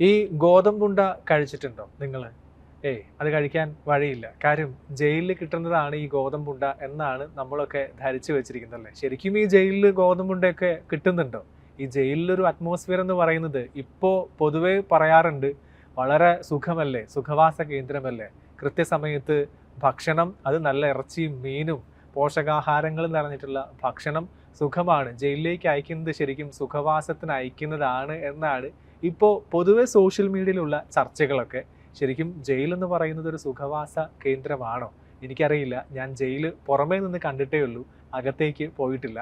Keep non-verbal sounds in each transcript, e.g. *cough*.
ഈ ഗോതമ്പുണ്ട കഴിച്ചിട്ടുണ്ടോ നിങ്ങൾ ഏയ് അത് കഴിക്കാൻ വഴിയില്ല. കാര്യം ജയിലിൽ കിട്ടുന്നതാണ് ഈ ഗോതമ്പുണ്ട എന്നാണ് നമ്മളൊക്കെ ധരിച്ചു വെച്ചിരിക്കുന്നത് അല്ലേ ശരിക്കും ഈ ജയിലിൽ ഗോതമ്പുണ്ടയൊക്കെ കിട്ടുന്നുണ്ടോ? ഈ ജയിലിലൊരു അറ്റ്മോസ്ഫിയർ എന്ന് പറയുന്നത് ഇപ്പോൾ പൊതുവെ പറയാറുണ്ട് വളരെ സുഖമല്ലേ? സുഖവാസ കേന്ദ്രമല്ലേ? കൃത്യസമയത്ത് ഭക്ഷണം അത് നല്ല ഇറച്ചിയും മീനും പോഷകാഹാരങ്ങളും നിറഞ്ഞിട്ടുള്ള ഭക്ഷണം സുഖമാണ്. ജയിലിലേക്ക് അയക്കുന്നത് ശരിക്കും സുഖവാസത്തിന് അയക്കുന്നതാണ് എന്നാണ് ഇപ്പോൾ പൊതുവെ സോഷ്യൽ മീഡിയയിലുള്ള ചർച്ചകളൊക്കെ ശരിക്കും ജയിൽ എന്ന് പറയുന്നത് ഒരു സുഖവാസ കേന്ദ്രമാണോ? എനിക്കറിയില്ല. ഞാൻ ജയിൽ പുറമേ നിന്ന് കണ്ടിട്ടേ ഉള്ളൂ. അകത്തേക്ക് പോയിട്ടില്ല.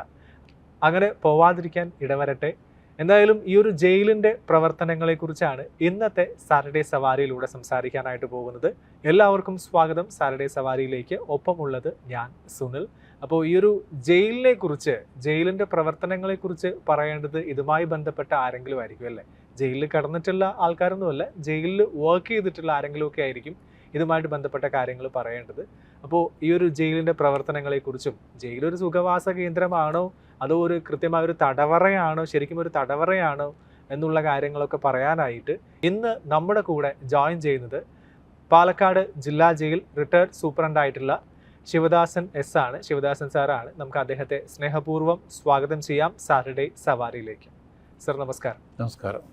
അങ്ങനെ പോവാതിരിക്കാൻ ഇടവരട്ടെ. എന്തായാലും ഈ ഒരു ജയിലിന്റെ പ്രവർത്തനങ്ങളെക്കുറിച്ചാണ് ഇന്നത്തെ സാറ്റർഡേ സവാരിയിലൂടെ സംസാരിക്കാനായിട്ട് പോകുന്നത്. എല്ലാവർക്കും സ്വാഗതം. സാറ്റർഡേ സവാരിയിലേക്ക് ഒപ്പമുള്ളത് ഞാൻ സുനിൽ. അപ്പോൾ ഈ ഒരു ജയിലിനെ കുറിച്ച് ജയിലിന്റെ പ്രവർത്തനങ്ങളെക്കുറിച്ച് പറയേണ്ടത് ഇതുമായി ബന്ധപ്പെട്ട ആരെങ്കിലും ആയിരിക്കും അല്ലേ? ജയിലിൽ കടന്നിട്ടുള്ള ആൾക്കാരൊന്നുമല്ല ജയിലിൽ വർക്ക് ചെയ്തിട്ടുള്ള ആരെങ്കിലുമൊക്കെ ആയിരിക്കും ഇതുമായിട്ട് ബന്ധപ്പെട്ട കാര്യങ്ങൾ പറയേണ്ടത്. അപ്പോൾ ഈ ഒരു ജയിലിന്റെ പ്രവർത്തനങ്ങളെക്കുറിച്ചും ജയിലൊരു സുഖവാസ കേന്ദ്രമാണോ അതോ ഒരു കൃത്യമായ ഒരു തടവറയാണോ ശരിക്കും ഒരു തടവറയാണോ എന്നുള്ള കാര്യങ്ങളൊക്കെ പറയാനായിട്ട് ഇന്ന് നമ്മുടെ കൂടെ ജോയിൻ ചെയ്യുന്നത് പാലക്കാട് ജില്ലാ ജയിൽ റിട്ടയർഡ് സൂപ്രണ്ട് ആയിട്ടുള്ള ശിവദാസൻ എസ് ആണ്. ശിവദാസൻ സാറാണ് നമുക്ക് അദ്ദേഹത്തെ സ്നേഹപൂർവം സ്വാഗതം ചെയ്യാം സാറ്റർഡേ സവാരിയിലേക്ക്. സർ നമസ്കാരം. നമസ്കാരം.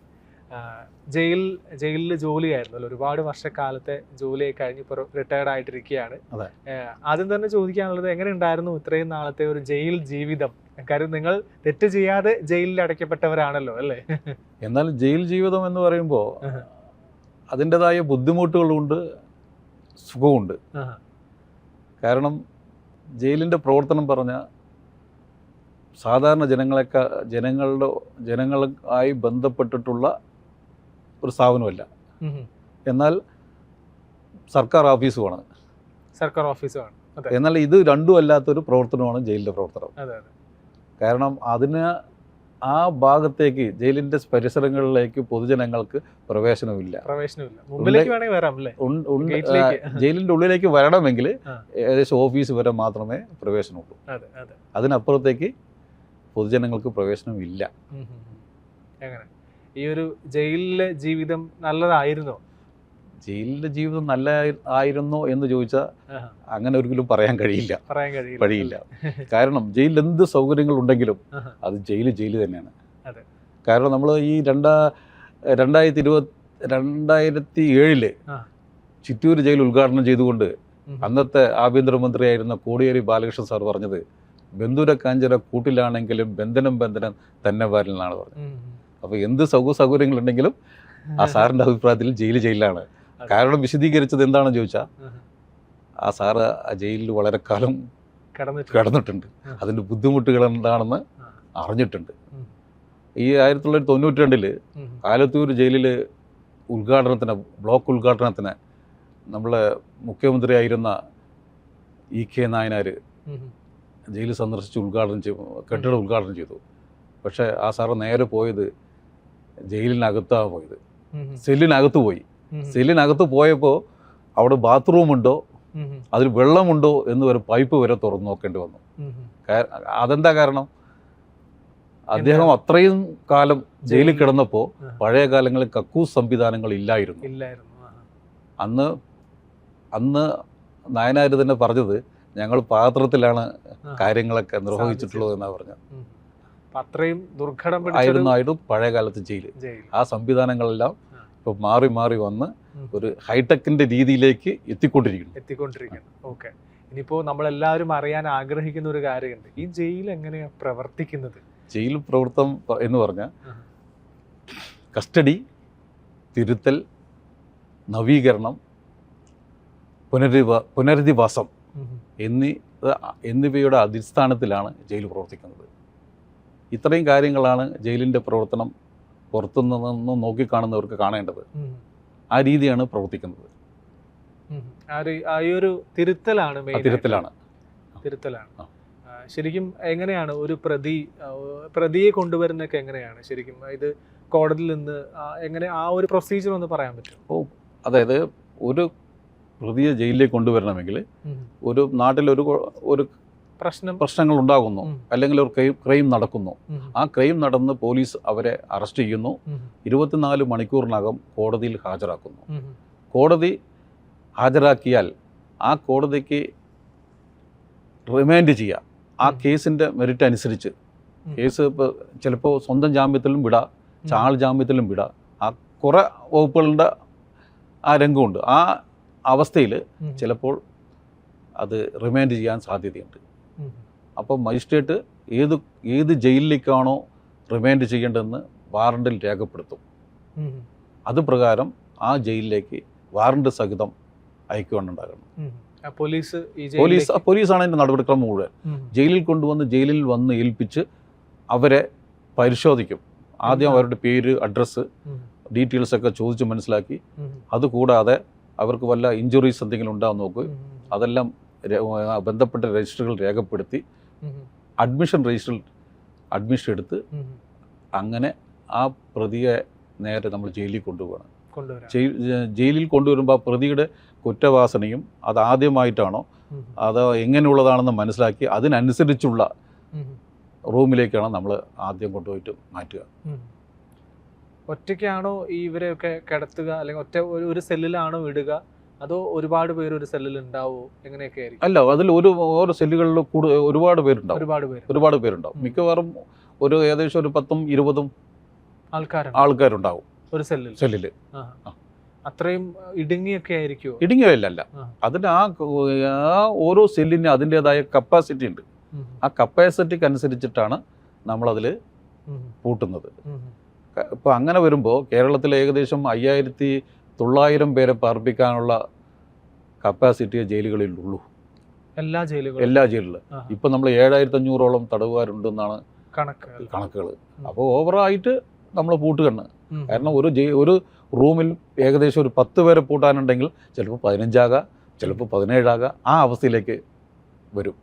ജയിൽ ജയിലിൽ ജോലിയായിരുന്നല്ലോ. ഒരുപാട് വർഷക്കാലത്തെ ജോലിയൊക്കെ കഴിഞ്ഞ് ഇപ്പോൾ റിട്ടയർഡ് ആയിട്ടിരിക്കുകയാണ്. ആദ്യം തന്നെ ചോദിക്കാനുള്ളത് എങ്ങനെ ഉണ്ടായിരുന്നു ഇത്രയും നാളത്തെ ഒരു ജയിൽ ജീവിതം? കാര്യം നിങ്ങൾ തെറ്റ് ചെയ്യാതെ ജയിലിൽ അടയ്ക്കപ്പെട്ടവരാണല്ലോ അല്ലേ? എന്നാൽ ജയിൽ ജീവിതം എന്ന് പറയുമ്പോൾ അതിന്റെതായ ബുദ്ധിമുട്ടുകളുണ്ട് സുഖമുണ്ട് കാരണം ജയിലിന്റെ പ്രവർത്തനം പറഞ്ഞ സാധാരണ ജനങ്ങളെക്കാ ജനങ്ങളുടെ ജനങ്ങളുമായി ബന്ധപ്പെട്ടിട്ടുള്ള ഒരു സ്ഥാപനമല്ല. എന്നാൽ സർക്കാർ ഓഫീസുമാണ് സർക്കാർ ഓഫീസുമാണ് എന്നാൽ ഇത് രണ്ടും അല്ലാത്തൊരു പ്രവർത്തനമാണ് ജയിലിന്റെ പ്രവർത്തനം. കാരണം അതിന് ആ ഭാഗത്തേക്ക് ജയിലിന്റെ പരിസരങ്ങളിലേക്ക് പൊതുജനങ്ങൾക്ക് പ്രവേശനമില്ല. ജയിലിന്റെ ഉള്ളിലേക്ക് വരണമെങ്കിൽ. ഏകദേശം ഓഫീസ് വരെ മാത്രമേ പ്രവേശനമുള്ളൂ. അതെ അതെ. അതിനപ്പുറത്തേക്ക് പൊതുജനങ്ങൾക്ക് പ്രവേശനമില്ല. എങ്ങനെ? ഈ ഒരു ജയിലിലെ ജീവിതം നല്ലതായിരുന്നോ? ജയിലിലെ ജീവിതം നല്ല ആയിരുന്നോ എന്ന് ചോദിച്ചാൽ അങ്ങനെ ഒരിക്കലും പറയാൻ കഴിയില്ല. പറയാൻ കഴിയില്ല. കഴിയില്ല കാരണം ജയിലിൽ എന്ത് സൗകര്യങ്ങൾ ഉണ്ടെങ്കിലും അത് ജയിൽ ജയിൽ തന്നെയാണ്. കാരണം നമ്മൾ ഈ രണ്ടാ രണ്ടായിരത്തി ഇരുപത് രണ്ടായിരത്തി ഏഴിൽ ചിറ്റൂർ ജയിൽ ഉദ്ഘാടനം ചെയ്തുകൊണ്ട് അന്നത്തെ ആഭ്യന്തരമന്ത്രിയായിരുന്ന കോടിയേരി ബാലകൃഷ്ണൻ സാർ പറഞ്ഞത് ബന്ധുര കാഞ്ചര കൂട്ടിലാണെങ്കിലും ബന്ധനം ബന്ധനം തന്നെ വരലെന്നാണ് പറഞ്ഞത്. അപ്പോൾ എന്ത് സൗക സൗകര്യങ്ങളുണ്ടെങ്കിലും ആ സാറിന്റെ അഭിപ്രായത്തിൽ ജയിൽ ജയിലാണ്. കാരണം വിശദീകരിച്ചത് എന്താണെന്ന് ചോദിച്ചാൽ ആ സാറ് ആ ജയിലിൽ വളരെ കാലം കടന്നിട്ട് കിടന്നിട്ടുണ്ട്. അതിന്റെ ബുദ്ധിമുട്ടുകൾ എന്താണെന്ന് അറിഞ്ഞിട്ടുണ്ട്. ഈ ആയിരത്തി തൊള്ളായിരത്തി തൊണ്ണൂറ്റി രണ്ടിൽ. ആലത്തൂർ ജയിലിൽ ഉദ്ഘാടനത്തിന് ബ്ലോക്ക് ഉദ്ഘാടനത്തിന് നമ്മളെ മുഖ്യമന്ത്രിയായിരുന്ന ഇ കെ നായനാർ. ജയിൽ സന്ദർശിച്ച് ഉദ്ഘാടനം ചെയ്തു കെട്ടിടം ഉദ്ഘാടനം ചെയ്തു. പക്ഷേ ആ സാറ് നേരെ പോയത് ജയിലിനകത്താണ് പോയത്. സെല്ലിനകത്ത് പോയി. സെല്ലിനകത്ത് പോയപ്പോൾ അവിടെ ബാത്റൂം ഉണ്ടോ ഉം. ഉം. അതിൽ വെള്ളമുണ്ടോ എന്ന് വരെ പൈപ്പ് വരെ തുറന്നു നോക്കേണ്ടി വന്നു. അതെന്താ കാരണം? അദ്ദേഹം അത്രയും കാലം ജയിലിൽ കിടന്നപ്പോൾ പഴയ കാലങ്ങളിൽ കക്കൂസ് സംവിധാനങ്ങൾ ഇല്ലായിരുന്നു. അന്ന് അന്ന് നായനാർ തന്നെ പറഞ്ഞത് ഞങ്ങൾ പാത്രത്തിലാണ്. കാര്യങ്ങളൊക്കെ നിർവഹിച്ചിട്ടുള്ളത് എന്നാണ് പറഞ്ഞത്. അത്രയും ദുർഘടം ആയിരുന്നു ആയിരുന്നു പഴയ കാലത്ത് ജയിൽ. ആ സംവിധാനങ്ങളെല്ലാം ഇപ്പൊ മാറി മാറി വന്ന് ഒരു ഹൈടെക്കിന്റെ രീതിയിലേക്ക് എത്തിക്കൊണ്ടിരിക്കുന്നു. എത്തിക്കൊണ്ടിരിക്കുന്നു. ഓക്കെ. ഇനിയിപ്പോ നമ്മളെല്ലാവരും അറിയാൻ ആഗ്രഹിക്കുന്ന ഒരു കാര്യമുണ്ട്. ഈ ജയിൽ എങ്ങനെയാ പ്രവർത്തിക്കുന്നത്? ജയിൽ പ്രവർത്തനം എന്ന് പറഞ്ഞ കസ്റ്റഡി തിരുത്തൽ നവീകരണം പുനരധിവാ പുനരധിവാസം. എന്നീ എന്നിവയുടെ അടിസ്ഥാനത്തിലാണ് ജയിൽ പ്രവർത്തിക്കുന്നത്. ഇത്രയും കാര്യങ്ങളാണ് ജയിലിന്റെ പ്രവർത്തനം പുറത്തുനിന്ന് നോക്കിക്കാണുന്നവർക്ക് കാണേണ്ടത്. ആ രീതിയാണ് പ്രവർത്തിക്കുന്നത്. ഒരു- തിരുത്തലാണ് തിരുത്തലാണ്. തിരുത്തലാണ്. ശരിക്കും എങ്ങനെയാണ് ഒരു പ്രതി പ്രതിയെ കൊണ്ടുവരുന്നൊക്കെ എങ്ങനെയാണ് ശരിക്കും? ഇത് കോടതിയിൽ നിന്ന് എങ്ങനെ ആ ഒരു പ്രൊസീജിയർ ഒന്ന് പറയാൻ പറ്റും ഓ അതായത് ഒരു പ്രതിയെ ജയിലിലേക്ക് കൊണ്ടുവരണമെങ്കിൽ ഒരു നാട്ടിൽ ഒരു ഒരു പ്രശ്നങ്ങൾ ഉണ്ടാകുന്നു അല്ലെങ്കിൽ ഒരു ക്രൈം ക്രൈം നടക്കുന്നു. ആ ക്രൈം നടന്ന് പോലീസ് അവരെ അറസ്റ്റ് ചെയ്യുന്നു. ഇരുപത്തിനാല് മണിക്കൂറിനകം കോടതിയിൽ ഹാജരാക്കുന്നു. കോടതി ഹാജരാക്കിയാൽ ആ കോടതിക്ക് റിമാൻഡ് ചെയ്യുക ആ. കേസിന്റെ മെറിറ്റ് അനുസരിച്ച്. കേസ് ഇപ്പോൾ ചിലപ്പോൾ സ്വന്തം ജാമ്യത്തിലും വിടാം. ചാൾ ജാമ്യത്തിലും വിടാം. ആ കുറേ വകുപ്പുകളുടെ ആ രംഗമുണ്ട്. ആ അവസ്ഥയിൽ ചിലപ്പോൾ അത് റിമാൻഡ് ചെയ്യാൻ സാധ്യതയുണ്ട്. അപ്പോൾ മജിസ്ട്രേറ്റ് ഏത് ഏത് ജയിലിലേക്കാണോ റിമാൻഡ് ചെയ്യേണ്ടതെന്ന് വാറണ്ടിൽ രേഖപ്പെടുത്തും. അത് പ്രകാരം ആ ജയിലിലേക്ക് വാറണ്ട് സഹിതം അയക്കുവാനുണ്ടാകണം. പോലീസ് പോലീസ് പോലീസാണ് അതിന്റെ നടപടിക്രമം മുഴുവൻ ജയിലിൽ കൊണ്ടുവന്ന് ജയിലിൽ വന്ന് ഏൽപ്പിച്ച് അവരെ പരിശോധിക്കും ആദ്യം അവരുടെ പേര് അഡ്രസ്സ്. ഡീറ്റെയിൽസ് ഒക്കെ ചോദിച്ച് മനസ്സിലാക്കി. അതുകൂടാതെ അവർക്ക് വല്ല ഇഞ്ചുറീസ് എന്തെങ്കിലും ഉണ്ടാകുന്ന നോക്കുക അതെല്ലാം ബന്ധപ്പെട്ട രജിസ്റ്ററുകൾ രേഖപ്പെടുത്തി. അഡ്മിഷൻ രജിസ്റ്ററിൽ അഡ്മിഷൻ എടുത്ത് അങ്ങനെ ആ പ്രതിയെ നേരെ നമ്മൾ ജയിലിൽ കൊണ്ടുപോകണം ജയിലിൽ കൊണ്ടുവരുമ്പോൾ ആ പ്രതിയുടെ കുറ്റവാസനയും അത് ആദ്യമായിട്ടാണോ. അത് എങ്ങനെയുള്ളതാണെന്ന് മനസ്സിലാക്കി അതിനനുസരിച്ചുള്ള റൂമിലേക്കാണ് നമ്മൾ ആദ്യം കൊണ്ടുപോയിട്ട് മാറ്റുക? ഒറ്റയ്ക്കാണോ ഈ ഇവരെയൊക്കെ കിടത്തുക? അല്ലെങ്കിൽ ഒറ്റ ഒരു സെല്ലിലാണോ ഇടുക അതോ ഒരുപാട് പേര് ഒരു സെല്ലിൽ ഉണ്ടാവോ എങ്ങനെയൊക്കെ ആയിരിക്കും? അല്ല അതിൽ ഒരു ഓരോ സെല്ലുകളിൽ കൂടുതൽ ഒരുപാട് പേരുണ്ടാവും. ഒരുപാട് പേര്. ഒരുപാട് പേരുണ്ടാവും. മിക്കവാറും ഒരു ഏകദേശം ഒരു പത്തും ഇരുപതും ആൾക്കാർ ആൾക്കാരുണ്ടാവും ഒരു സെല്ലിൽ സെല്ലിൽ. അത്രയും ഇടുങ്ങിയൊക്കെ ആയിരിക്കുമോ ഇടുങ്ങിയല്ല അല്ല അതിന് ആ ഓരോ സെല്ലിന് അതിന്റെതായ കപ്പാസിറ്റി ഉണ്ട്. ആ കപ്പാസിറ്റിക്ക് അനുസരിച്ചിട്ടാണ് നമ്മളതിൽ. പൂട്ടുന്നത്. ഇപ്പൊ ഇപ്പോൾ അങ്ങനെ വരുമ്പോൾ കേരളത്തിൽ ഏകദേശം അയ്യായിരത്തി തൊള്ളായിരം പേരെ പാർപ്പിക്കാനുള്ള കപ്പാസിറ്റിയെ ജയിലുകളിലുള്ളൂ എല്ലാ ജയിലുകളും എല്ലാ ജയിലിലും. ഇപ്പം നമ്മൾ ഏഴായിരത്തി അഞ്ഞൂറോളം തടവുകാരുണ്ടെന്നാണ് കണക്ക് കണക്കുകൾ ഉം. അപ്പോൾ ഓവറായിട്ട് നമ്മൾ പൂട്ടുകണ്ണ്. കാരണം ഒരു ജയി ഒരു റൂമിൽ ഏകദേശം ഒരു പത്ത് പേരെ പൂട്ടാനുണ്ടെങ്കിൽ ചിലപ്പോൾ പതിനഞ്ചാകാം ചിലപ്പോൾ പതിനേഴാകാം ആ അവസ്ഥയിലേക്ക് വരും.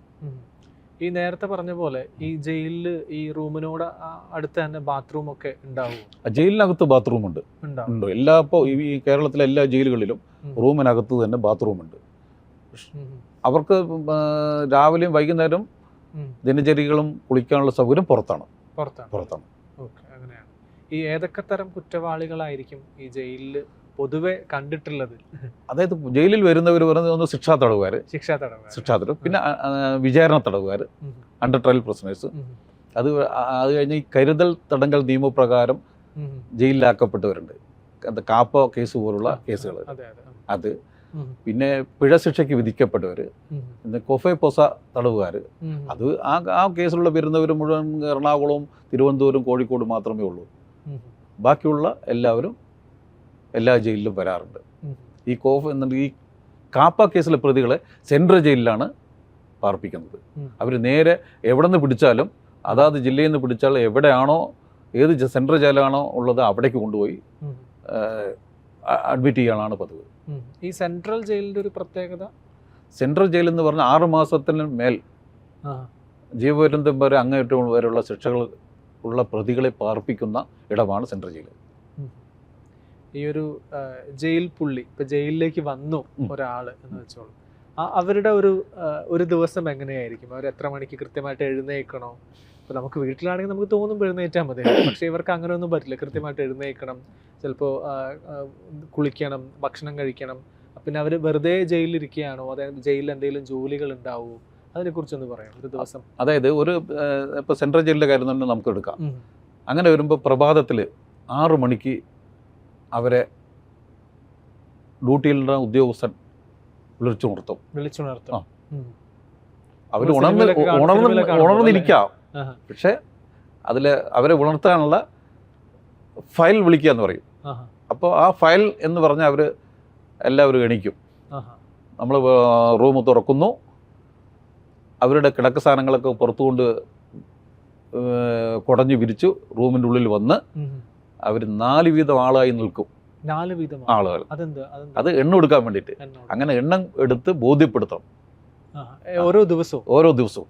ഈ നേരത്തെ പറഞ്ഞ പോലെ ഈ ജയിലിൽ ഈ റൂമിനോട് അടുത്ത് തന്നെ ബാത്റൂം ഒക്കെ ഉണ്ടാവും? ജയിലിനകത്ത് ബാത്റൂം ഉണ്ട്. ഉണ്ടോ. എല്ലാ ഇപ്പോൾ ഈ കേരളത്തിലെ എല്ലാ ജയിലുകളിലും റൂമിനകത്ത് തന്നെ ബാത്റൂം ഉണ്ട്. അവർക്ക് രാവിലെയും വൈകുന്നേരം ദിനചര്യകളും കുളിക്കാനുള്ള സൗകര്യം പുറത്താണ്. പുറത്താണ്. പുറത്താണ്. ഈ ഏതൊക്കെ തരം കുറ്റവാളികളായിരിക്കും ഈ ജയിലിൽ പൊതുവെ കണ്ടിട്ടുള്ളത്. അതായത് ജയിലിൽ വരുന്നവർ പറയുന്നത് ഒന്ന് ശിക്ഷാ തടവുകാർ ശിക്ഷാ തടവുകാർ ശിക്ഷാ തടവ്. പിന്നെ വിചാരണ തടവുകാർ അണ്ടർ ട്രയൽ പ്രസനേഴ്സ് അത് അത് കഴിഞ്ഞ് ഈ കരുതൽ തടങ്കൽ നിയമപ്രകാരം ജയിലിലാക്കപ്പെട്ടവരുണ്ട്. കാപ്പ കേസ് പോലുള്ള കേസുകൾ അതെ പിന്നെ പിഴ ശിക്ഷയ്ക്ക് വിധിക്കപ്പെട്ടവർ. പിന്നെ കൊഫെ പൊസ തടവുകാർ അത് ആ ആ കേസിലുള്ള വരുന്നവർ മുഴുവൻ എറണാകുളവും തിരുവനന്തപുരം കോഴിക്കോട് മാത്രമേ ഉള്ളൂ. ബാക്കിയുള്ള എല്ലാവരും എല്ലാ ജയിലിലും വരാറുണ്ട്. ഈ കോഫ് എന്നുണ്ട് ഈ കാപ്പ കേസിലെ പ്രതികളെ സെൻട്രൽ ജയിലിലാണ് പാർപ്പിക്കുന്നത്. അവർ നേരെ എവിടെ നിന്ന് പിടിച്ചാലും അതാത് ജില്ലയിൽ നിന്ന് പിടിച്ചാൽ എവിടെയാണോ ഏത് സെൻട്രൽ ജയിലാണോ ഉള്ളത് അവിടേക്ക് കൊണ്ടുപോയി അഡ്മിറ്റ് ചെയ്യാനാണ് പതിവ്. ഈ സെൻട്രൽ ജയിലിന്റെ ഒരു പ്രത്യേകത? സെൻട്രൽ ജയിൽ എന്ന് പറഞ്ഞാൽ ആറ് മാസത്തിന് മേൽ ജീവപര്യന്തം വരെ അങ്ങേറ്റവും വരെയുള്ള ശിക്ഷകൾ ഉള്ള പ്രതികളെ പാർപ്പിക്കുന്ന ഇടമാണ് സെൻട്രൽ ജയിൽ. ഈ ഒരു ജയിൽ പുള്ളി ഇപ്പൊ ജയിലിലേക്ക് വന്നു. ഒരാൾ എന്ന് വെച്ചോളൂ. അവരുടെ ഒരു ഒരു ദിവസം എങ്ങനെയായിരിക്കും? അവർ എത്ര മണിക്ക് കൃത്യമായിട്ട് എഴുന്നേൽക്കണോ? ഇപ്പൊ നമുക്ക് വീട്ടിലാണെങ്കിൽ നമുക്ക് തോന്നും എഴുന്നേറ്റാൽ മതി. പക്ഷെ ഇവർക്ക് അങ്ങനെ ഒന്നും പറ്റില്ല. കൃത്യമായിട്ട് എഴുന്നേൽക്കണം. ചിലപ്പോൾ കുളിക്കണം ഭക്ഷണം കഴിക്കണം. പിന്നെ അവർ വെറുതെ ജയിലിലിരിക്കുകയാണോ? അതായത് ജയിലിൽ എന്തെങ്കിലും ജോലികൾ ഉണ്ടാവുമോ അതിനെ കുറിച്ചൊന്ന് പറയാം. ഒരു ദിവസം. അതായത് ഒരു ഇപ്പൊ സെൻട്രൽ ജയിലിന്റെ കാര്യം തന്നെ നമുക്ക് എടുക്കാം. അങ്ങനെ വരുമ്പോൾ പ്രഭാതത്തിൽ ആറു മണിക്ക് അവരെ ഡ്യൂട്ടിയിലുള്ള ഉദ്യോഗസ്ഥൻ വിളിച്ചുണർത്തും. വിളിച്ചുണർത്തും. അവർ ഉണർന്ന് ഉണർന്ന് ഉണർന്നിരിക്കാം പക്ഷെ അതിൽ അവരെ ഉണർത്താനുള്ള ഫയൽ വിളിക്കുക എന്ന് പറയും. അപ്പോൾ ആ ഫയൽ എന്ന് പറഞ്ഞാൽ അവർ എല്ലാവരും എണീക്കും. നമ്മൾ റൂം തുറക്കുന്നു. അവരുടെ കിടക്ക സാധനങ്ങളൊക്കെ പുറത്തുകൊണ്ട് കുടഞ്ഞു വിരിച്ചു റൂമിന്റെ ഉള്ളിൽ വന്ന്. അവർ നാല് വീതം ആളായി നിൽക്കും. നാല് വീതം ആളുകൾ. അത് എണ്ണ കൊടുക്കാൻ വേണ്ടിട്ട് അങ്ങനെ എണ്ണം എടുത്ത് ബോധ്യപ്പെടുത്തണം. ഓരോ ദിവസവും? ഓരോ ദിവസവും.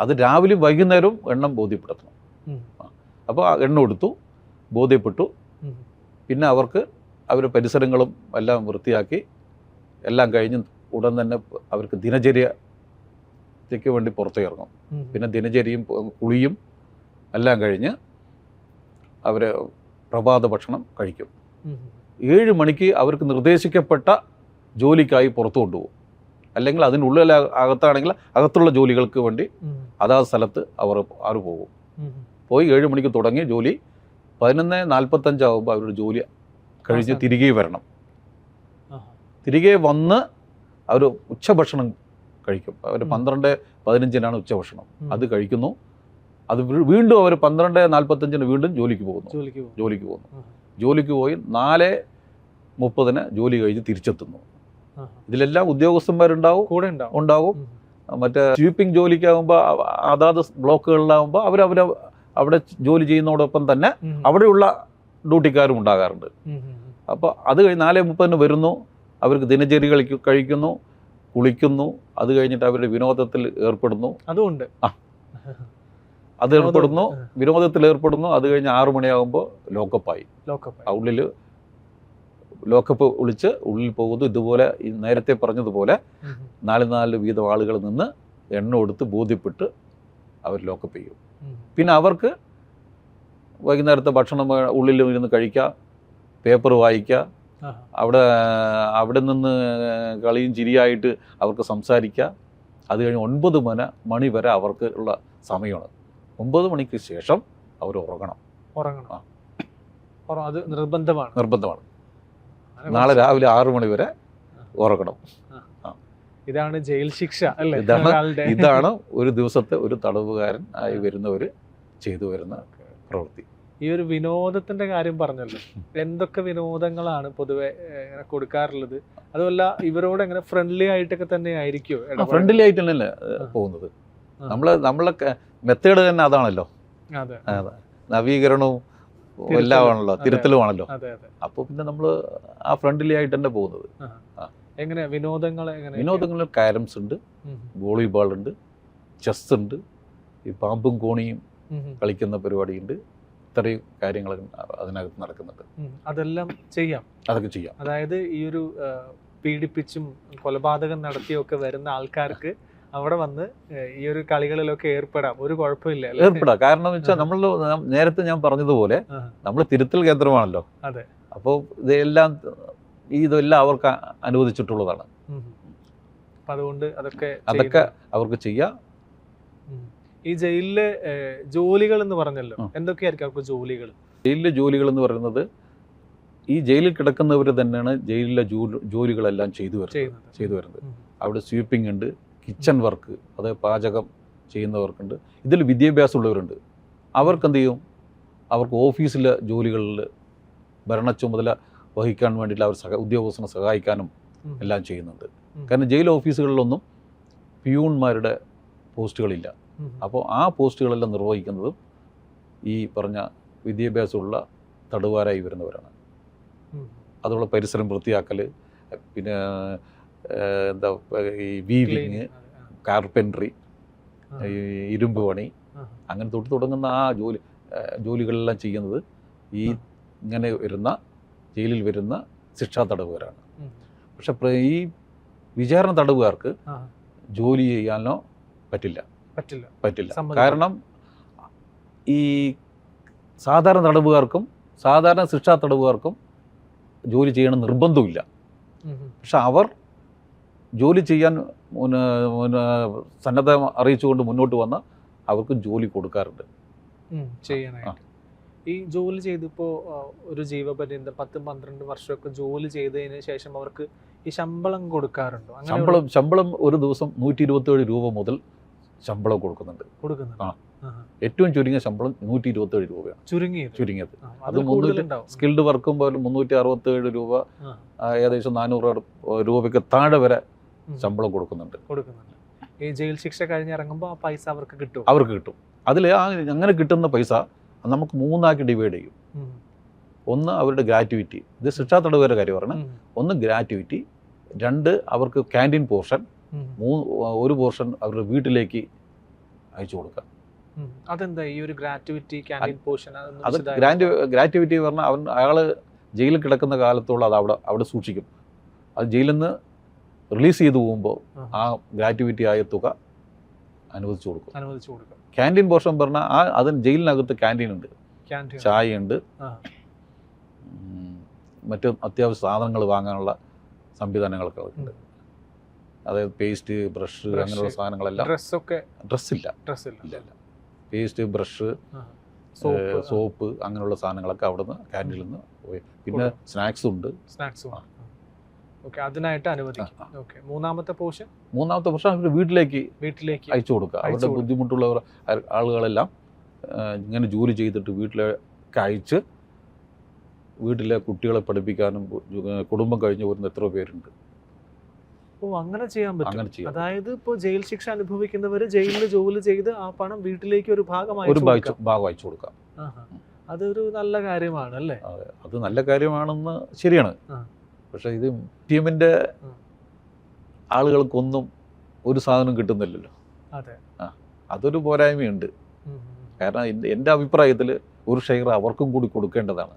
അത് രാവിലെ വൈകുന്നേരവും എണ്ണം ബോധ്യപ്പെടുത്തണം. അപ്പോൾ എണ്ണ കൊടുത്തു ബോധ്യപ്പെട്ടു. പിന്നെ അവർക്ക് അവരുടെ പരിസരങ്ങളും എല്ലാം വൃത്തിയാക്കി എല്ലാം കഴിഞ്ഞ് ഉടൻ തന്നെ അവർക്ക് ദിനചര്യ ക്ക് വേണ്ടി പുറത്തേക്ക് ഇറങ്ങും പിന്നെ ദിനചര്യയും കുളിയും എല്ലാം കഴിഞ്ഞ് അവർ പ്രഭാത ഭക്ഷണം കഴിക്കും. ഏഴ് മണിക്ക് അവർക്ക് നിർദ്ദേശിക്കപ്പെട്ട ജോലിക്കായി പുറത്തു കൊണ്ടുപോകും. അല്ലെങ്കിൽ അതിനുള്ളിൽ അകത്താണെങ്കിൽ അകത്തുള്ള ജോലികൾക്ക് വേണ്ടി. അതാത് സ്ഥലത്ത് അവർ അവർ പോകും. പോയി ഏഴ് മണിക്ക് തുടങ്ങിയ ജോലി പതിനൊന്ന് നാൽപ്പത്തഞ്ചാവുമ്പോൾ അവരുടെ ജോലി കഴിഞ്ഞ് തിരികെ വരണം. തിരികെ വന്ന് അവർ ഉച്ചഭക്ഷണം കഴിക്കും. അവർ. പന്ത്രണ്ട് പതിനഞ്ചിനാണ് ഉച്ചഭക്ഷണം. അത് കഴിക്കുന്നു. അത് വീണ്ടും അവർ പന്ത്രണ്ട് നാൽപ്പത്തഞ്ചിന് വീണ്ടും ജോലിക്ക് പോകുന്നു. ജോലിക്ക് പോകുന്നു. ജോലിക്ക് പോയി നാല് മുപ്പതിന് ജോലി കഴിഞ്ഞ് തിരിച്ചെത്തുന്നു. ഇതിലെല്ലാം ഉദ്യോഗസ്ഥന്മാരുണ്ടാവും. കൂടെ ഉണ്ടാവും. മറ്റേ സ്വീപ്പിംഗ് ജോലിക്കാകുമ്പോൾ അതാത് ബ്ലോക്കുകളിലാകുമ്പോൾ അവർ അവർ അവിടെ ജോലി ചെയ്യുന്നതോടൊപ്പം തന്നെ അവിടെയുള്ള ഡ്യൂട്ടിക്കാരും ഉണ്ടാകാറുണ്ട്. അപ്പോൾ അത് കഴിഞ്ഞ് നാല് മുപ്പതിന് വരുന്നു. അവർക്ക് ദിനചര്യ കളിക്കു കഴിക്കുന്നു കുളിക്കുന്നു. അത് കഴിഞ്ഞിട്ട് അവരുടെ വിനോദത്തിൽ ഏർപ്പെടുന്നു. അതുകൊണ്ട് ആ. അത് ഏർപ്പെടുന്നു വിനോദത്തിൽ ഏർപ്പെടുന്നു അത് കഴിഞ്ഞ് ആറു മണിയാകുമ്പോൾ ലോക്കപ്പായി. ഉള്ളിൽ ലോക്കപ്പ് വിളിച്ച് ഉള്ളിൽ പോകുന്നു. ഇതുപോലെ നേരത്തെ പറഞ്ഞതുപോലെ നാല് നാല് വീതം ആളുകൾ നിന്ന് എണ്ണ കൊടുത്ത് ബോധ്യപ്പെട്ട് അവർ ലോക്കപ്പ് ചെയ്യും. പിന്നെ അവർക്ക് വൈകുന്നേരത്തെ ഭക്ഷണം ഉള്ളിൽ ഇരുന്ന് കഴിക്കുക പേപ്പർ വായിക്കുക അവിടെ അവിടെ നിന്ന് കളിയും ചിരിയായിട്ട് അവർക്ക് സംസാരിക്കുക അത് കഴിഞ്ഞ് ഒൻപത് മന മണി വരെ അവർക്ക് ഉള്ള സമയമാണ്. ഒമ്പത് മണിക്ക് ശേഷം അവർ ഉറങ്ങണം. ഉറങ്ങണം. അത് നിർബന്ധമാണ്. നിർബന്ധമാണ്. നാളെ രാവിലെ ആറു മണി വരെ ഉറങ്ങണം. ഇതാണ് ജയിൽ ശിക്ഷ അല്ലേ? ഇതാണ് *laughs* ഇതാണ് ഒരു ദിവസത്തെ ഒരു തടവുകാരൻ ആയി വരുന്നവർ ചെയ്തു വരുന്ന പ്രവൃത്തി. ഈ ഒരു വിനോദത്തിന്റെ കാര്യം പറഞ്ഞല്ലോ. എന്തൊക്കെ വിനോദങ്ങളാണ് പൊതുവെ കൊടുക്കാറുള്ളത്? അതുമല്ല ഇവരോട് എങ്ങനെ ഫ്രണ്ട്ലി ആയിട്ടൊക്കെ തന്നെ ആയിരിക്കും ഫ്രണ്ട്ലി ആയിട്ട് തന്നെയല്ലേ പോകുന്നത്? ആ. നമ്മളെ നമ്മളെ മെത്തേഡ് തന്നെ അതാണല്ലോ. അതെ. നവീകരണവും എല്ലാമാണല്ലോ എല്ലാം ആണല്ലോ അതെ. തിരുത്തലുമാണല്ലോ അപ്പോൾ പിന്നെ നമ്മൾ ആ ഫ്രണ്ട്ലി ആയിട്ട് തന്നെ പോകുന്നത്. എങ്ങനെ വിനോദങ്ങൾ വിനോദങ്ങളിൽ കാരംസ് ഉണ്ട് വോളിബോൾ ഉണ്ട് ചെസ് ഉണ്ട് ഈ പാമ്പും കോണിയും. കളിക്കുന്ന പരിപാടിയുണ്ട്. ഇത്രയും കാര്യങ്ങൾ അതിനകത്ത് നടക്കുന്നുണ്ട്. അതെല്ലാം ചെയ്യാം. അതൊക്കെ ചെയ്യാം. അതായത് ഈ ഒരു പീഡിപ്പിച്ചും കൊലപാതകം നടത്തിയൊക്കെ വരുന്ന ആൾക്കാർക്ക് അവിടെ വന്ന് ഈ ഒരു കളികളിലൊക്കെ ഏർപ്പെടാം. ഒരു കുഴപ്പമില്ല? ഏർപ്പെടാം. കാരണം വെച്ചാൽ നമ്മൾ നേരത്തെ ഞാൻ പറഞ്ഞതുപോലെ നമ്മൾ തിരുത്തൽ കേന്ദ്രമാണല്ലോ. അതെ. അപ്പോൾ ഇതെല്ലാം ഇതെല്ലാം അവർക്ക് അനുവദിച്ചിട്ടുള്ളതാണ്. അതുകൊണ്ട് അതൊക്കെ അതൊക്കെ അവർക്ക് ചെയ്യാം. ഈ ജയിലിലെ ജോലികൾ എന്ന് പറഞ്ഞല്ലോ. എന്തൊക്കെയായിരിക്കും അവർക്ക് ജോലികൾ? ജയിലിലെ ജോലികൾ എന്ന് പറയുന്നത് ഈ ജയിലിൽ കിടക്കുന്നവർ തന്നെയാണ് ജയിലിലെ ജോലി ജോലികളെല്ലാം ചെയ്തു വരുന്നത്. ചെയ്തു വരുന്നത്. അവിടെ സ്വീപ്പിംഗ് ഉണ്ട്. കിച്ചൺ വർക്ക് അത് പാചകം ചെയ്യുന്നവർക്കുണ്ട്. ഇതിൽ വിദ്യാഭ്യാസമുള്ളവരുണ്ട്. അവർക്ക് എന്ത് ചെയ്യും അവർക്ക് ഓഫീസിലെ ജോലികളിൽ ഭരണ ചുമതല വഹിക്കാൻ വേണ്ടിയിട്ട് അവർ സഹ ഉദ്യോഗസ്ഥനെ സഹായിക്കാനും എല്ലാം ചെയ്യുന്നുണ്ട്. കാരണം ജയിൽ ഓഫീസുകളിലൊന്നും പ്യൂൺമാരുടെ പോസ്റ്റുകളില്ല. അപ്പോൾ ആ പോസ്റ്റുകളെല്ലാം നിർവഹിക്കുന്നതും ഈ പറഞ്ഞ വിദ്യാഭ്യാസമുള്ള തടുവാരായി വരുന്നവരാണ്. അതുപോലെ അതുള്ള പരിസരം വൃത്തിയാക്കൽ പിന്നെ എന്താ ഈ വീവിങ്. കാർപ്പൻട്രി ഇരുമ്പ് പണി അങ്ങനെ തൊട്ട് തുടങ്ങുന്ന ആ ജോലി ജോലികളെല്ലാം ചെയ്യുന്നത് ഈ. ഇങ്ങനെ വരുന്ന ജയിലിൽ വരുന്ന ശിക്ഷാ തടവുകാരാണ്. പക്ഷെ ഈ വിചാരണ തടവുകാർക്ക് ജോലി ചെയ്യാനോ പറ്റില്ല പറ്റില്ല പറ്റില്ല. കാരണം ഈ സാധാരണ തടവുകാർക്കും സാധാരണ ശിക്ഷാ തടവുകാർക്കും ജോലി ചെയ്യണം നിർബന്ധമില്ല. പക്ഷെ അവർ ജോലി ചെയ്യാൻ സന്നദ്ധ അറിയിച്ചുകൊണ്ട് മുന്നോട്ട് വന്ന അവർക്ക് ജോലി കൊടുക്കാറുണ്ട്. ചെയ്യാനായിട്ട്. ഈ ജോലി ചെയ്തിപ്പോ ഒരു ജീവപര്യന്തം പത്തും പന്ത്രണ്ട് വർഷമൊക്കെ ജോലി ചെയ്തതിന് ശേഷം അവർക്ക് ഈ ശമ്പളം കൊടുക്കാറുണ്ടോ? ശമ്പളം ശമ്പളം ഒരു ദിവസം നൂറ്റി ഇരുപത്തേഴ് രൂപ മുതൽ ശമ്പളം കൊടുക്കുന്നുണ്ട്. കൊടുക്കുന്നുണ്ട്. ആ. ഏറ്റവും ചുരുങ്ങിയ ശമ്പളം നൂറ്റി ഇരുപത്തേഴ് രൂപയാണ്. ചുരുങ്ങിയത്? ചുരുങ്ങിയത്. അത് മുന്നൂറ്റി സ്കിൽഡ് വർക്കും പോലും മുന്നൂറ്റി അറുപത്തേഴ് രൂപ ഏകദേശം നാനൂറ് രൂപയ്ക്ക് താഴെ വരെ. ശമ്പളം കൊടുക്കുന്നുണ്ട്. കൊടുക്കുന്നുണ്ട്. ഈ ജയിൽ ശിക്ഷ കഴിഞ്ഞിറങ്ങുമ്പോൾ ആ പൈസ അവർക്ക് കിട്ടും. അവർക്ക് കിട്ടും. അതിൽ ആ അങ്ങനെ കിട്ടുന്ന പൈസ നമുക്ക് മൂന്നാക്കി ഡിവൈഡ് ചെയ്യും. ഒന്ന് അവരുടെ ഗ്രാറ്റുവിറ്റി. ഇത് ശിക്ഷാ തടവുകാരുടെ കാര്യം പറഞ്ഞു. ഒന്ന് ഗ്രാറ്റുവിറ്റി. രണ്ട് അവർക്ക് ക്യാന്റീൻ പോർഷൻ. മൂന്ന് ഒരു പോർഷൻ അവരുടെ വീട്ടിലേക്ക് അയച്ചു കൊടുക്കുക. അതെന്താ ഈ ഒരു ഗ്രാറ്റുവിറ്റി ക്യാന്റീൻ പോർഷൻ അത് ഗ്രാൻഡ് ഗ്രാറ്റുവിറ്റി പറഞ്ഞാൽ അവൻ അയാൾ ജയിലിൽ കിടക്കുന്ന കാലത്തോളം അത് അവിടെ അവിടെ സൂക്ഷിക്കും. അത് ജയിലിൽ നിന്ന് റിലീസ് ചെയ്തു പോകുമ്പോൾ ആ ഗ്രാറ്റുവിറ്റി ആയ തുക അനുവദിച്ചു കൊടുക്കും. അനുവദിച്ചു കൊടുക്കും. ക്യാന്റീൻ പോർഷൻ പറഞ്ഞാൽ ആ അതിന് ജയിലിനകത്ത് ക്യാന്റീൻ ഉണ്ട്. ചായ ഉണ്ട്. മറ്റു അത്യാവശ്യ സാധനങ്ങൾ വാങ്ങാനുള്ള സംവിധാനങ്ങളൊക്കെ ഉണ്ട്. അതായത് പേസ്റ്റ് ബ്രഷ്. അങ്ങനെയുള്ള സാധനങ്ങളെല്ലാം ഡ്രസ്സൊക്കെ ഡ്രസ്സില്ല. ഡ്രസ്സില്ല. Paste brush soap. അങ്ങനെയുള്ള സാധനങ്ങളൊക്കെ അവിടെ നിന്ന് ക്യാന്റീനിൽ നിന്ന് പോയി. പിന്നെ. സ്നാക്സും ഉണ്ട്. സ്നാക്സും ഓക്കെ അതിനായിട്ട് അനുവദിക്കും. ഓക്കെ മൂന്നാമത്തെ പോർഷൻ മൂന്നാമത്തെ വർഷം അവർ വീട്ടിലേക്ക് വീട്ടിലേക്ക് അയച്ചു കൊടുക്കുക. അവരുടെ ബുദ്ധിമുട്ടുള്ള ബുദ്ധിമുട്ടുള്ളവർ ആളുകളെല്ലാം ഇങ്ങനെ ജോലി ചെയ്തിട്ട് വീട്ടിലേക്ക് അയച്ച് വീട്ടിലെ കുട്ടികളെ പഠിപ്പിക്കാനും കുടുംബം കഴിഞ്ഞ് വരുന്ന എത്ര പേരുണ്ട്. ഓ അങ്ങനെ ചെയ്യാൻ പറ്റും. അതായത് ഇപ്പോൾ ജയിൽ ശിക്ഷ അനുഭവിക്കുന്നവർ ജയിലിൽ ജോലി ചെയ്ത് ആ പണം വീട്ടിലേക്ക് ഒരു ഭാഗമായി ഒരു ഭാഗം അയച്ചു കൊടുക്കാം. അതൊരു നല്ല കാര്യമാണ് അല്ലേ? അതെ നല്ല കാര്യമാണെന്ന് ശരിയാണ്. പക്ഷെ ഇത് ടീമിന്റെ ആ. ആളുകൾക്കൊന്നും ഒരു സാധനം കിട്ടുന്നില്ലല്ലോ. അതെ. അതൊരു പോരായ്മയുണ്ട്. കാരണം എന്റെ അഭിപ്രായത്തിൽ ഒരു ഷെയർ അവർക്കും കൂടി കൊടുക്കേണ്ടതാണ്.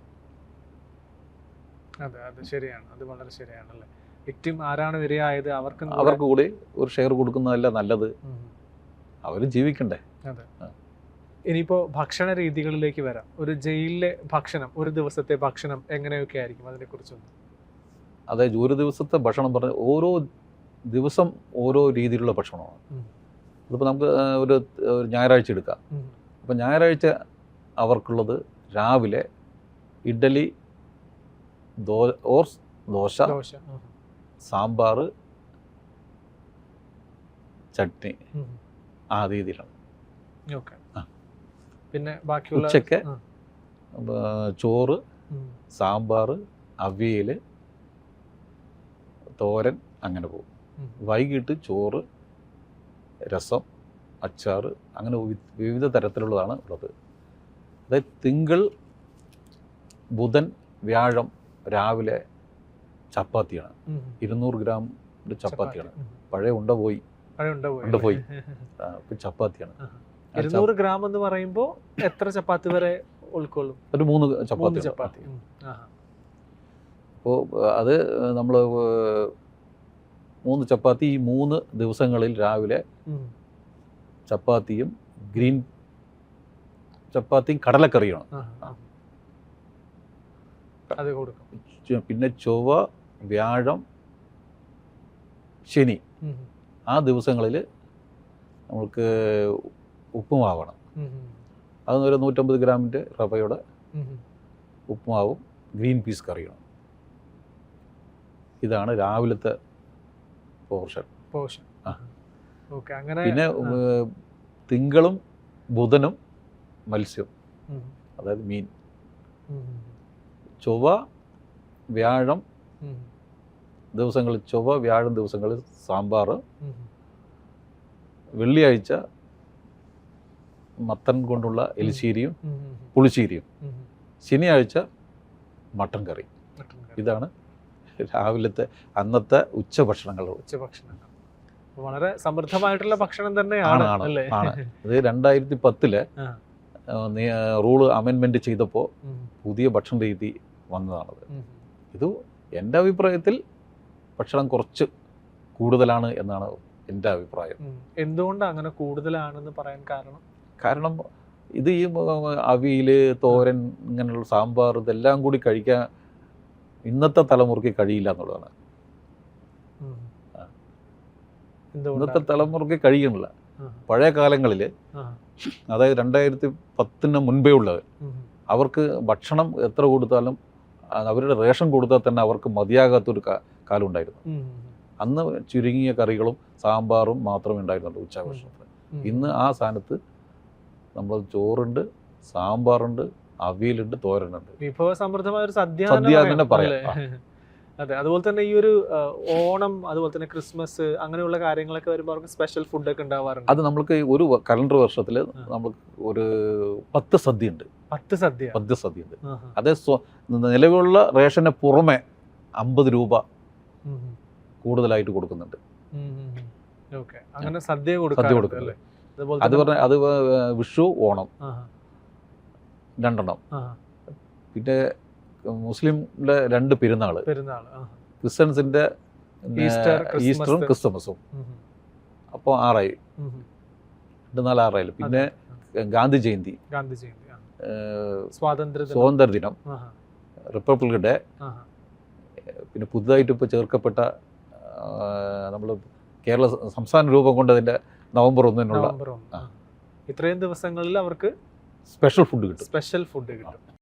അതെ അത് ശരിയാണ്. അത് വളരെ ശരിയാണ് അല്ലേ വിക്ടിം ആരാണ് വരികയായത് അവർക്കും കൂടെ- അവർക്ക് കൂടി ഒരു ഷെയർ കൊടുക്കുന്നതല്ല നല്ലത്. അവർ ജീവിക്കണ്ടേ? ഇനിയിപ്പോ ഭക്ഷണ രീതികളിലേക്ക് വരാം. ഒരു ജയിലിലെ ഭക്ഷണം ഒരു ദിവസത്തെ ഭക്ഷണം എങ്ങനെയൊക്കെ ആയിരിക്കും അതിനെ കുറിച്ചൊന്ന് അതായത് ഒരു ദിവസത്തെ ഭക്ഷണം പറഞ്ഞ ഓരോ ദിവസം ഓരോ രീതിയിലുള്ള ഭക്ഷണമാണ്. അതിപ്പോൾ നമുക്ക് ഒരു ഒരു ഞായറാഴ്ച എടുക്കാം. അപ്പോൾ ഞായറാഴ്ച അവർക്കുള്ളത് രാവിലെ ഇഡ്ഡലി ദോ ഓർ ദോശ സാമ്പാർ ചട്നി. ആ രീതിയിലാണ്. പിന്നെ ബാക്കി ഉച്ചയ്ക്ക്. ആ, ചോറ് സാമ്പാർ അവിയൽ തോരൻ അങ്ങനെ പോകും. വൈകിട്ട് ചോറ് രസം അച്ചാർ അങ്ങനെ വിവിധ തരത്തിലുള്ളതാണ് ഉള്ളത്. അതായത് തിങ്കൾ ബുധൻ വ്യാഴം രാവിലെ ചപ്പാത്തിയാണ്. ഇരുന്നൂറ് ഗ്രാം ചപ്പാത്തിയാണ്. ഉം. പഴയ ഉണ്ട പോയി ഉണ്ട പോയി. *laughs* ചപ്പാത്തിയാണ്. ഇരുന്നൂറ് ഗ്രാം എന്ന് പറയുമ്പോൾ എത്ര ചപ്പാത്തി വരെ ഉൾക്കൊള്ളും? ഒരു മൂന്ന് ചപ്പാത്തി. ചപ്പാത്തി. അപ്പോൾ അത് നമ്മൾ മൂന്ന് ചപ്പാത്തി ഈ മൂന്ന് ദിവസങ്ങളിൽ രാവിലെ ചപ്പാത്തിയും ഗ്രീൻ ചപ്പാത്തിയും കടലക്കറിയാണ് പിന്നെ ചൊവ്വ വ്യാഴം ശനി. ആ ദിവസങ്ങളിൽ നമ്മൾക്ക് ഉപ്പുമാവണം. അതൊന്നൊരു നൂറ്റമ്പത് ഗ്രാമിന്റെ റവയുടെ. ഉപ്പുമാവും ഗ്രീൻ പീസ് കറിയാണ് ഇതാണ് രാവിലത്തെ പോർഷൻ പോർഷൻ. അങ്ങനെ പിന്നെ തിങ്കളും ബുധനും മത്സ്യം അതായത് മീൻ. ചൊവ്വ വ്യാഴം ദിവസങ്ങളിൽ ചൊവ്വ വ്യാഴം ദിവസങ്ങളിൽ സാമ്പാർ. വെള്ളിയാഴ്ച മത്തൻ കൊണ്ടുള്ള എലിശ്ശേരിയും. പുളിശ്ശേരിയും. ശനിയാഴ്ച മട്ടൻ കറി. ഇതാണ് രാവിലത്തെ അന്നത്തെ ഉച്ചഭക്ഷണങ്ങൾ. ഉച്ചഭക്ഷണങ്ങൾ. ഭക്ഷണങ്ങൾ വളരെ സമൃദ്ധമായിട്ടുള്ള ഭക്ഷണം തന്നെയാണ് ഇത് രണ്ടായിരത്തി പത്തിൽ. റൂൾ അമെൻമെന്റ് ചെയ്തപ്പോൾ പുതിയ ഭക്ഷണ രീതി വന്നതാണത്. ഇത് എന്റെ അഭിപ്രായത്തിൽ ഭക്ഷണം കുറച്ച് കൂടുതലാണ് എന്നാണ് എന്റെ അഭിപ്രായം. എന്തുകൊണ്ട് എന്തുകൊണ്ടാണ് അങ്ങനെ കൂടുതലാണെന്ന് പറയാൻ കാരണം? കാരണം ഇത് ഈ അവിയിൽ തോരൻ ഇങ്ങനെയുള്ള സാമ്പാർ ഇതെല്ലാം കൂടി കഴിക്കാൻ ഇന്നത്തെ തലമുറയ്ക്ക് കഴിയില്ല എന്നുള്ളതാണ്? ഇന്നത്തെ തലമുറയ്ക്ക് കഴിയണില്ല. പഴയ കാലങ്ങളിൽ അതായത് രണ്ടായിരത്തി പത്തിന് മുൻപേ ഉള്ളത് അവർക്ക് ഭക്ഷണം എത്ര കൊടുത്താലും അവരുടെ റേഷൻ കൊടുത്താൽ തന്നെ അവർക്ക് മതിയാകാത്തൊരു കാലം ഉണ്ടായിരുന്നു. അന്ന് ചുരുങ്ങിയ കറികളും സാമ്പാറും മാത്രമേ ഉണ്ടായിരുന്നുള്ളൂ ഉച്ചഭക്ഷണത്തിന്. ഇന്ന് ആ സ്ഥാനത്ത് നമ്മൾ ചോറുണ്ട് സാമ്പാറുണ്ട് അവിയലുണ്ട് തോരനുണ്ട്. വിഭവ സമൃദ്ധമായ ഒരു സദ്യ സദ്യ എന്ന് പറയാം. *laughs* അതെ അതുപോലെ തന്നെ ഈ ഒരു ഓണം അതുപോലെ തന്നെ ക്രിസ്മസ് അങ്ങനെയുള്ള കാര്യങ്ങളൊക്കെ വരുമ്പോൾ അവർക്ക് സ്പെഷ്യൽ ഫുഡൊക്കെ ഉണ്ടാവാറുണ്ട്. അത് നമ്മൾക്ക് ഒരു കലണ്ടർ വർഷത്തിൽ നമുക്ക് ഒരു പത്ത് സദ്യ ഉണ്ട് പത്ത് സദ്യ? പത്ത് സദ്യ ഉണ്ട് അതെ നിലവിലുള്ള റേഷന് പുറമെ അമ്പത് രൂപ കൂടുതലായിട്ട് കൊടുക്കുന്നുണ്ട്. അങ്ങനെ സദ്യ കൊടുക്കും അത് പറഞ്ഞ അത് വിഷു ഓണം. രണ്ടെണ്ണം. പിന്നെ മുസ്ലിമിന്റെ രണ്ട് പെരുന്നാൾ. ക്രിസ്ത്യൻസിന്റെ. ഈസ്റ്ററും ക്രിസ്തുമസും. അപ്പോൾ ആറായി. രണ്ട് നാല് ആറായി പിന്നെ ഗാന്ധി ജയന്തി. ഗാന്ധി ജയന്തി സ്വാതന്ത്ര്യ സ്വാതന്ത്ര്യ ദിനം. Republic day. പിന്നെ പുതുതായിട്ട് ഇപ്പോൾ ചേർക്കപ്പെട്ട നമ്മൾ കേരള സംസ്ഥാന രൂപം കൊണ്ടതിന്റെ നവംബർ ഒന്നിനുള്ള ഇത്രയും ദിവസങ്ങളിൽ അവർക്ക് സ്പെഷ്യൽ ഫുഡ് കിട്ടും. സ്പെഷ്യൽ ഫുഡ് കിട്ടും.